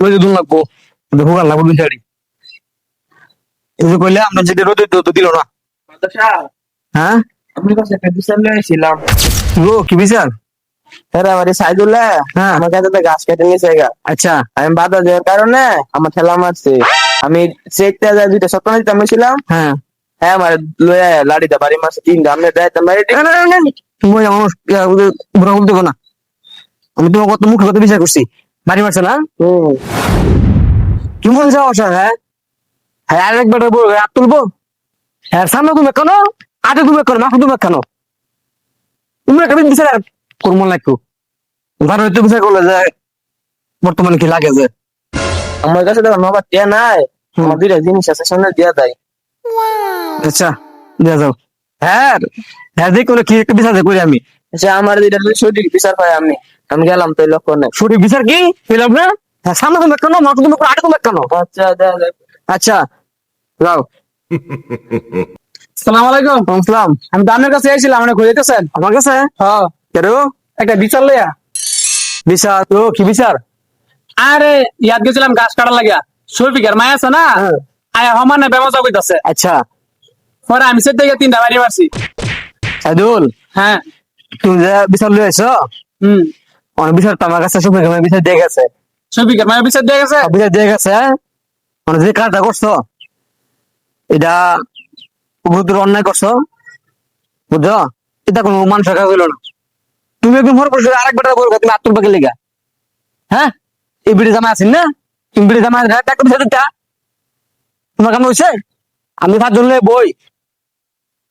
যে দুন লাগবো ভোগাল লাগবো দুই শাড়ি এই যে কইলে আমরা যেটা রোদে তো দিল না হ্যাঁ কাছে একটা বিচার নিয়ে এসেছিলাম গো কি বিচার হ্যাঁ আমার সাইদুল্লাহ হ্যাঁ। আমার কাছে তো গাছ কেটে নিয়েছে আচ্ছা আমি বাধা দেওয়ার কারণে আমার ঠেলা মারছে আমি চেকটা যায় দুইটা দিতে ছিলাম হ্যাঁ হ্যাঁ আমার লয়ে লাড়িটা বাড়ি মারছে তিনটা আমি দায়িত্ব বাড়ি না, না, না, না, না। তুমি মানুষ বুড়া বলতে না আমি তোমার কত মুখে কত বিচার করছি বাড়ি মারছে না? হুম। কি মন যাওয়া হ্যাঁ? হ্যাঁ আরেক বেটার বউ হাত তুলবো? হ্যাঁ সামনে তুমি কেন? আগে তুমি কেন? মাথা তুমি কেন? তুমি বিচার করব লাগতো হয়তো বিচার করলে যে বর্তমানে কি লাগে যে। আমার কাছে তো নবার টিয়া নাই। আমার দুইটা জিনিস আছে সামনে দিয়া দেয়। আচ্ছা দিয়ে যাও হ্যাঁ হ্যাঁ দেখো কি একটা বিচার করি আমি। সে আমার দুইটা যদি সঠিক বিচার পাই আমি। আমি গেলাম তো লক্ষ্য নেই সঠিক বিচার কি? পেলাম না? হ্যাঁ সামনে তুমি কেন মাথা তুমি আগে তুমি কেন আচ্ছা আচ্ছা যাও। সালাম আলাইকুম। আসসালাম আমি আপনার কাছে এসেছিলাম আপনি খুঁজেতেছেন আমার কাছে? হ্যাঁ। কেন? একটা বিচার লইয়া। বিচার? তো কি বিচার? আরে ইয়াদ গেছিলাম গাছ কাটার লাগিয়া। শফিকের মায় আছে না? হ্যাঁ। আয়া সমানে ব্যবসা করতেছে আচ্ছা। পরে আমি সে থেকে তিনটা বাড়ি মারছি। সাইদুল হ্যাঁ। তুমি যে বিচার লয়ে আছো হম অনেক বিচার তো আমার কাছে সবাই বিচার দিয়ে গেছে শফিকের মায়ের বিচার দিয়ে গেছে সব বিচার দিয়ে গেছে মানে যে কাজটা করছ এটা বহুদূর অন্যায় করছ বুঝছ? এটা কোনো মানুষের কাজ হইল না। তুমি একদম ভর করছ আরেক বেটা বলবে তুমি আত্মর পাকে লেগা হ্যাঁ এই বিড়ি জামা আছেন না? তুমি বিড়ি জামা ডাক্তার বিচার দিতা তোমার কেমন হয়েছে আমি ভাত ধরলে বই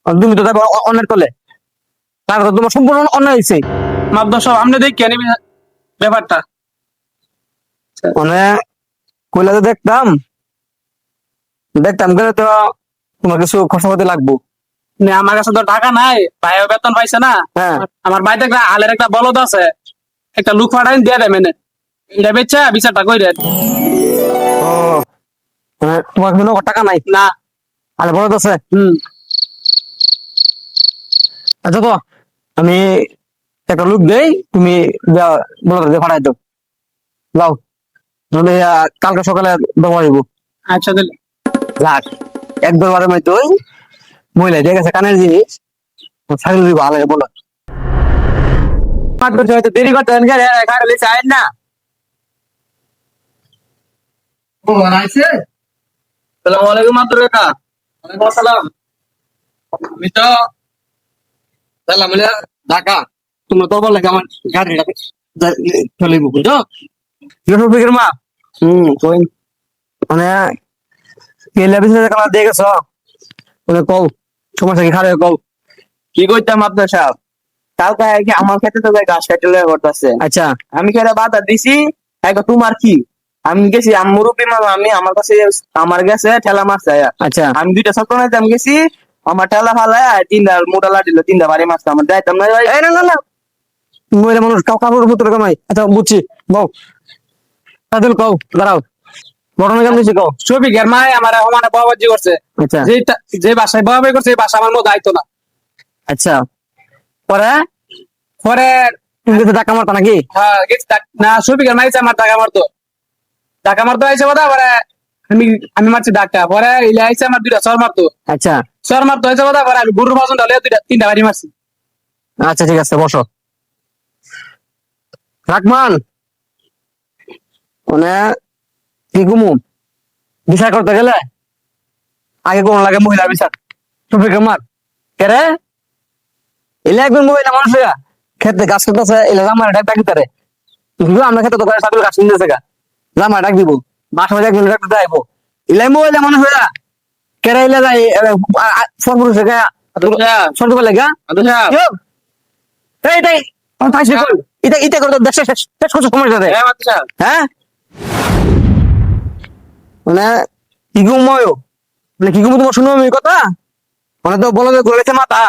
তুমি তো অন্যের তলে তার তো তোমার সম্পূর্ণ অন্যায় হয়েছে সব আপনি দেখি কেন ব্যাপারটা। মানে কইলাতে দেখতাম দেখতাম গেলে তো তোমার কিছু খরচা লাগবো। আমার কাছে তো টাকা নাই ভাই বেতন পাইছে না। হ্যাঁ। আমার বাড়িতে একটা আলের একটা বলদ আছে একটা লুক ফাটাই দিয়ে দেয় মেনে। এটা বেচা বিচারটা কই ও মানে তোমার কোনো টাকা নাই? না। আর বড় আছে? হম। আচ্ছা তো আমি একটা লুক দেই তুমি দিয়ে ফাটাই দাও। যাও। তাহলে কালকে সকালে দেওয়া যাব আচ্ছা তাহলে। যাক এক দরবারের মধ্যে ওই মহিলা দিয়ে গেছে কানের জিনিস। ছাগল দিব আলাদা বলো। হয়তো দেরি করতে চাই না সালাম আলাইকুম মাত্র কাকা। ওয়ালাইকুম আসসালাম। আমি তো তাহলে আমি ঢাকা তোমরা তো বললে আমার গাড়িটা চলে বুঝছ? ফিকের মা? হুম কই? মানে কেলে কালা দিয়ে গেছ? কও খারাপ কও? কি করতাম আপনার সাহেব কালকে কি আমার ক্ষেত্রে তো গাছ কাটে লয়ে করতেছে আচ্ছা। আমি খেলে বাধা দিছি? এক তোমার কি? আমি গেছি আমি মুরব্বী মামা আমি আমার কাছে আমার গেছে ঠেলা মাছ। আচ্ছা। আমি দুইটা নাইতে আমি গেছি আমার ঠেলা ফালায় তিনটা মোটা লাঠিল তিনটা বাড়ি মারছে আমার দায়িত্ব না ভাই এই না না না। মহিলা মানুষ কাউ কাপড় পুত্র কামাই। আচ্ছা বুঝছি। বউ তাদের কও। দাঁড়াও। ঘটনা কেমন হয়েছে কও? শফিকের মায় আমার সমানে বাবাজি করছে। আচ্ছা। যে যে বাসায় বাবা করছে এই বাসা আমার মতো দায়িত্ব না। আচ্ছা। পরে? পরে তুমি টাকা মারতা নাকি? হ্যাঁ না শফিকের মাইছে আমার টাকা মারতো। টাকা মারতো আইসে কথা পরে আমি আমি মারছি ডাকটা। পরে ইলে আইসে আমার দুইটা সর মারতো। আচ্ছা। সর মারতো আইসে কথা পরে আমি গরুর বাসন ঢালে দুইটা তিনটা বাড়ি মারছি। আচ্ছা ঠিক আছে বসো। রাখমান মানে কি ঘুমু? বিচার করতে গেলে? আগে কোন লাগে মহিলা বিচার টুপি কামার কেরে এলে একজন মহিলা মানুষ খেতে গাছ করতেছে এলে জামার ডাক ডাকি তারে আমরা খেতে তো সাথে গাছ নিতেছে গা। জামার ডাক দিব। বাসা একজন মানুষ লাগা. এই ভাই শেষ করো। এটা এটা করে তো শেষ শেষ করছ সময় সাথে হ্যাঁ মানে কি মানে কি তোমার শুনো আমি কথা? মানে তো বলো যে গলেছে মাথা